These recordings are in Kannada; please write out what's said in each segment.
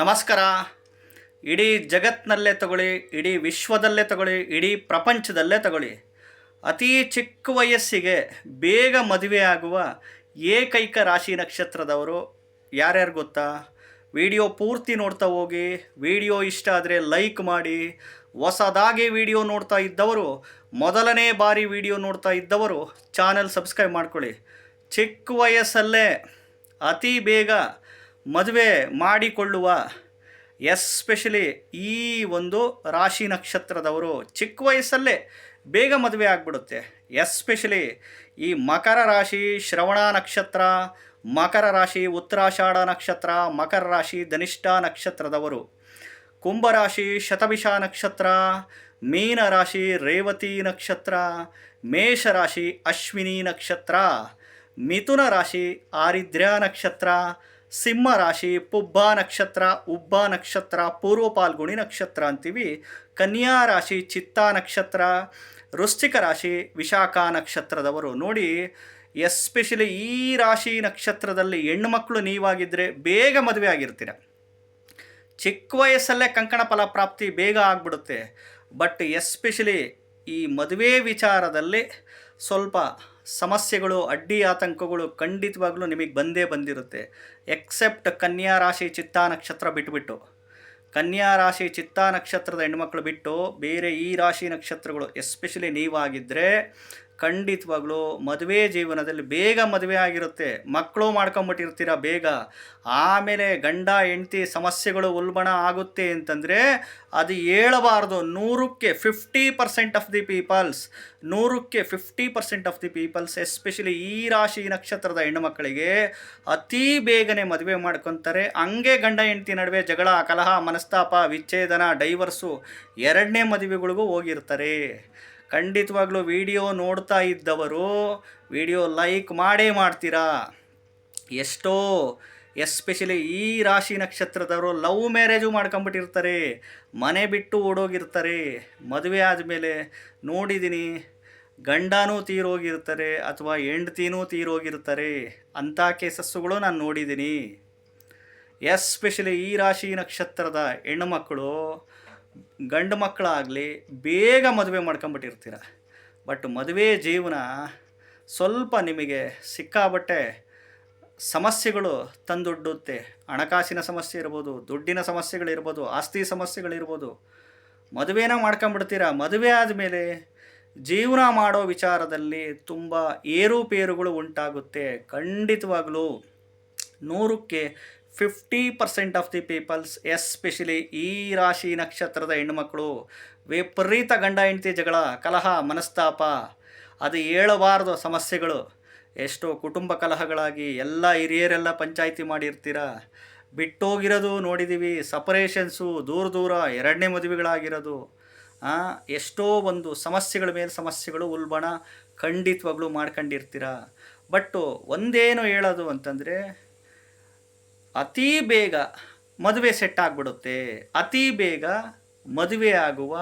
ನಮಸ್ಕಾರ. ಇಡೀ ಜಗತ್ತಿನಲ್ಲೇ ತಗೊಳ್ಳಿ, ಇಡೀ ವಿಶ್ವದಲ್ಲೇ ತಗೊಳ್ಳಿ, ಇಡೀ ಪ್ರಪಂಚದಲ್ಲೇ ತಗೊಳ್ಳಿ. ಅತಿ ಚಿಕ್ಕ ವಯಸ್ಸಿಗೆ ಬೇಗ ಮದುವೆ ಆಗುವ ಏಕೈಕ ರಾಶಿ ನಕ್ಷತ್ರದವರು ಯಾರ್ಯಾರು ಗೊತ್ತಾ? ವಿಡಿಯೋ ಪೂರ್ತಿ ನೋಡ್ತಾ ಹೋಗಿ, ವಿಡಿಯೋ ಇಷ್ಟ ಆದರೆ ಲೈಕ್ ಮಾಡಿ, ಹೊಸದಾಗಿ ವಿಡಿಯೋ ನೋಡ್ತಾ ಇದ್ದವರು, ಮೊದಲನೇ ಬಾರಿ ವಿಡಿಯೋ ನೋಡ್ತಾ ಇದ್ದವರು ಚಾನಲ್ ಸಬ್ಸ್ಕ್ರೈಬ್ ಮಾಡ್ಕೊಳ್ಳಿ. ಚಿಕ್ಕ ವಯಸ್ಸಲ್ಲೇ ಅತಿ ಬೇಗ ಮದುವೆ ಮಾಡಿಕೊಳ್ಳುವ ಎಸ್ಪೆಷಲಿ ಈ ಒಂದು ರಾಶಿ ನಕ್ಷತ್ರದವರು ಚಿಕ್ಕ ವಯಸ್ಸಲ್ಲೇ ಬೇಗ ಮದುವೆ ಆಗಿಬಿಡುತ್ತೆ. ಎಸ್ಪೆಷಲಿ ಈ ಮಕರ ರಾಶಿ, ಶ್ರವಣ ನಕ್ಷತ್ರ, ಮಕರ ರಾಶಿ, ಉತ್ತರಾಷಾಢ ನಕ್ಷತ್ರ, ಮಕರ ರಾಶಿ, ಧನಿಷ್ಠ ನಕ್ಷತ್ರದವರು. ಕುಂಭರಾಶಿ ಶತಭಿಷ ನಕ್ಷತ್ರ, ಮೀನ ರಾಶಿ, ರೇವತಿ ನಕ್ಷತ್ರ ಮೇಷರಾಶಿ ಅಶ್ವಿನಿ ನಕ್ಷತ್ರ, ಮಿಥುನ ರಾಶಿ, ಆರಿದ್ರ್ಯ ನಕ್ಷತ್ರ ಸಿಂಹ ರಾಶಿ, ಪುಬ್ಬ ನಕ್ಷತ್ರ, ಉಬ್ಬ ನಕ್ಷತ್ರ, ಪೂರ್ವ ಪಾಲ್ಗುಣಿ ನಕ್ಷತ್ರ ಅಂತೀವಿ. ಕನ್ಯಾ ರಾಶಿ, ಚಿತ್ತ ನಕ್ಷತ್ರ, ವೃಶ್ಚಿಕ ರಾಶಿ, ವಿಶಾಖ ನಕ್ಷತ್ರದವರು ನೋಡಿ, ಎಸ್ಪೆಷಲಿ ಈ ರಾಶಿ ನಕ್ಷತ್ರದಲ್ಲಿ ಹೆಣ್ಣುಮಕ್ಕಳು ನೀವಾಗಿದ್ದರೆ ಬೇಗ ಮದುವೆ ಆಗಿರ್ತೀರ. ಚಿಕ್ಕ ವಯಸ್ಸಲ್ಲೇ ಕಂಕಣ ಫಲ ಪ್ರಾಪ್ತಿ ಬೇಗ ಆಗಿಬಿಡುತ್ತೆ. ಬಟ್ ಎಸ್ಪೆಷಲಿ ಈ ಮದುವೆ ವಿಚಾರದಲ್ಲಿ ಸ್ವಲ್ಪ ಸಮಸ್ಯೆಗಳು, ಅಡ್ಡಿ ಆತಂಕಗಳು ಖಂಡಿತವಾಗ್ಲೂ ನಿಮಗೆ ಬಂದೇ ಬಂದಿರುತ್ತೆ. ಎಕ್ಸೆಪ್ಟ್ ಕನ್ಯಾ ರಾಶಿ ಚಿತ್ತಾ ನಕ್ಷತ್ರ ಬಿಟ್ಬಿಟ್ಟು. ಕನ್ಯಾ ರಾಶಿ ಚಿತ್ತಾ ನಕ್ಷತ್ರದ ಹೆಣ್ಮಕ್ಳು ಬಿಟ್ಟು ಬೇರೆ ಈ ರಾಶಿ ನಕ್ಷತ್ರಗಳು ಎಸ್ಪೆಷಲಿ ನೀವಾಗಿದ್ದರೆ ಖಂಡಿತವಾಗ್ಲೂ ಮದುವೆ ಜೀವನದಲ್ಲಿ ಬೇಗ ಮದುವೆ ಆಗಿರುತ್ತೆ, ಮಕ್ಕಳು ಮಾಡ್ಕೊಂಬಿಟ್ಟಿರ್ತೀರ ಬೇಗ. ಆಮೇಲೆ ಗಂಡ, ಹೆಂಡತಿ ಸಮಸ್ಯೆಗಳು ಉಲ್ಬಣ ಆಗುತ್ತೆ ಅಂತಂದರೆ ಅದು ಹೇಳಬಾರ್ದು. ನೂರಕ್ಕೆ fifty percent of the peoples ನೂರಕ್ಕೆ fifty percent of the peoples especially ಈ ರಾಶಿ ನಕ್ಷತ್ರದ ಹೆಣ್ಣುಮಕ್ಕಳಿಗೆ ಅತಿ ಬೇಗನೆ ಮದುವೆ ಮಾಡ್ಕೊತಾರೆ. ಹಂಗೆ ಗಂಡ, ಹೆಂಡತಿ ನಡುವೆ ಜಗಳ, ಕಲಹ, ಮನಸ್ತಾಪ, ವಿಚ್ಛೇದನ ಡೈವರ್ಸು ಎರಡನೇ ಮದುವೆಗಳಿಗೂ ಹೋಗಿರ್ತಾರೆ. ಖಂಡಿತವಾಗ್ಲೂ ವಿಡಿಯೋ ನೋಡ್ತಾ ಇದ್ದವರು ವಿಡಿಯೋ ಲೈಕ್ ಮಾಡೇ ಮಾಡ್ತೀರಾ? ಎಷ್ಟೋ, ಎಸ್ಪೆಷಲಿ ಈ ರಾಶಿ ನಕ್ಷತ್ರದವರು ಲವ್ ಮ್ಯಾರೇಜು ಮಾಡ್ಕೊಂಬಿಟ್ಟಿರ್ತಾರೆ, ಮನೆ ಬಿಟ್ಟು ಓಡೋಗಿರ್ತಾರೆ, ಮದುವೆ ಆದಮೇಲೆ ನೋಡಿದ್ದೀನಿ ಗಂಡನೂ ತೀರೋಗಿರ್ತಾರೆ ಅಥವಾ ಹೆಂಡ್ತಿನೂ ತೀರೋಗಿರ್ತಾರೆ ಅಂಥ ಕೇಸಸ್ಸುಗಳು ನಾನು ನೋಡಿದ್ದೀನಿ ಎಸ್ಪೆಷಲಿ ಈ ರಾಶಿ ನಕ್ಷತ್ರದ ಹೆಣ್ಣುಮಕ್ಕಳು ಗಂಡು ಮಕ್ಕಳಾಗಲಿ ಬೇಗ ಮದುವೆ ಮಾಡ್ಕೊಂಬಿಟ್ಟಿರ್ತೀರ. ಬಟ್ ಮದುವೆ ಜೀವನ ಸ್ವಲ್ಪ ನಿಮಗೆ ಸಿಕ್ಕಾಬಟ್ಟೆ ಸಮಸ್ಯೆಗಳು ತಂದೊಡ್ಡುತ್ತೆ. ಹಣಕಾಸಿನ ಸಮಸ್ಯೆ ಇರ್ಬೋದು, ದುಡ್ಡಿನ ಸಮಸ್ಯೆಗಳಿರ್ಬೋದು ಆಸ್ತಿ ಸಮಸ್ಯೆಗಳಿರ್ಬೋದು ಮದುವೆನ ಮಾಡ್ಕೊಂಬಿಡ್ತೀರ. ಮದುವೆ ಆದಮೇಲೆ ಜೀವನ ಮಾಡೋ ವಿಚಾರದಲ್ಲಿ ತುಂಬ ಏರುಪೇರುಗಳು ಉಂಟಾಗುತ್ತೆ ಖಂಡಿತವಾಗಲೂ. ನೂರಕ್ಕೆ fifty percent of the peoples especially ಈ ರಾಶಿ ನಕ್ಷತ್ರದ ಹೆಣ್ಣುಮಕ್ಕಳು, ವಿಪರೀತ ಗಂಡ ಹೆಂಡತಿ ಜಗಳ, ಕಲಹ, ಮನಸ್ತಾಪ, ಅದು ಹೇಳಬಾರ್ದು ಸಮಸ್ಯೆಗಳು. ಎಷ್ಟೋ ಕುಟುಂಬ ಕಲಹಗಳಾಗಿ ಎಲ್ಲ ಹಿರಿಯರೆಲ್ಲ ಪಂಚಾಯಿತಿ ಮಾಡಿರ್ತೀರ. ಬಿಟ್ಟೋಗಿರೋದು ನೋಡಿದ್ದೀವಿ ಸಪರೇಷನ್ಸು ದೂರ ದೂರ ಎರಡನೇ ಮದುವೆಗಳಾಗಿರೋದು. ಎಷ್ಟೋ ಒಂದು ಸಮಸ್ಯೆಗಳ ಮೇಲೆ ಸಮಸ್ಯೆಗಳು ಉಲ್ಬಣ ಖಂಡಿತವಾಗ್ಲೂ ಮಾಡ್ಕೊಂಡಿರ್ತೀರ. ಬಟ್ಟು ಒಂದೇನು ಹೇಳೋದು ಅಂತಂದರೆ ಅತಿ ಬೇಗ ಮದುವೆ ಸೆಟ್ ಆಗಿಬಿಡುತ್ತೆ. ಅತಿ ಬೇಗ ಮದುವೆ ಆಗುವ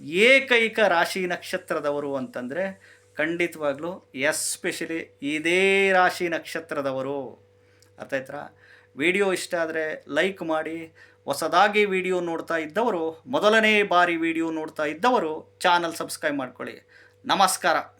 ಏಕೈಕ ರಾಶಿ ನಕ್ಷತ್ರದವರು ಅಂತಂದರೆ ಖಂಡಿತವಾಗ್ಲೂ ಎಸ್ಪೆಷಲಿ ಇದೇ ರಾಶಿ ನಕ್ಷತ್ರದವರು. ಅರ್ಥ ವಿಡಿಯೋ ಇಷ್ಟ ಆದರೆ ಲೈಕ್ ಮಾಡಿ. ಹೊಸದಾಗಿ ವಿಡಿಯೋ ನೋಡ್ತಾ ಇದ್ದವರು, ಮೊದಲನೇ ಬಾರಿ ವಿಡಿಯೋ ನೋಡ್ತಾ ಇದ್ದವರು ಚಾನಲ್ ಸಬ್ಸ್ಕ್ರೈಬ್ ಮಾಡ್ಕೊಳ್ಳಿ. ನಮಸ್ಕಾರ.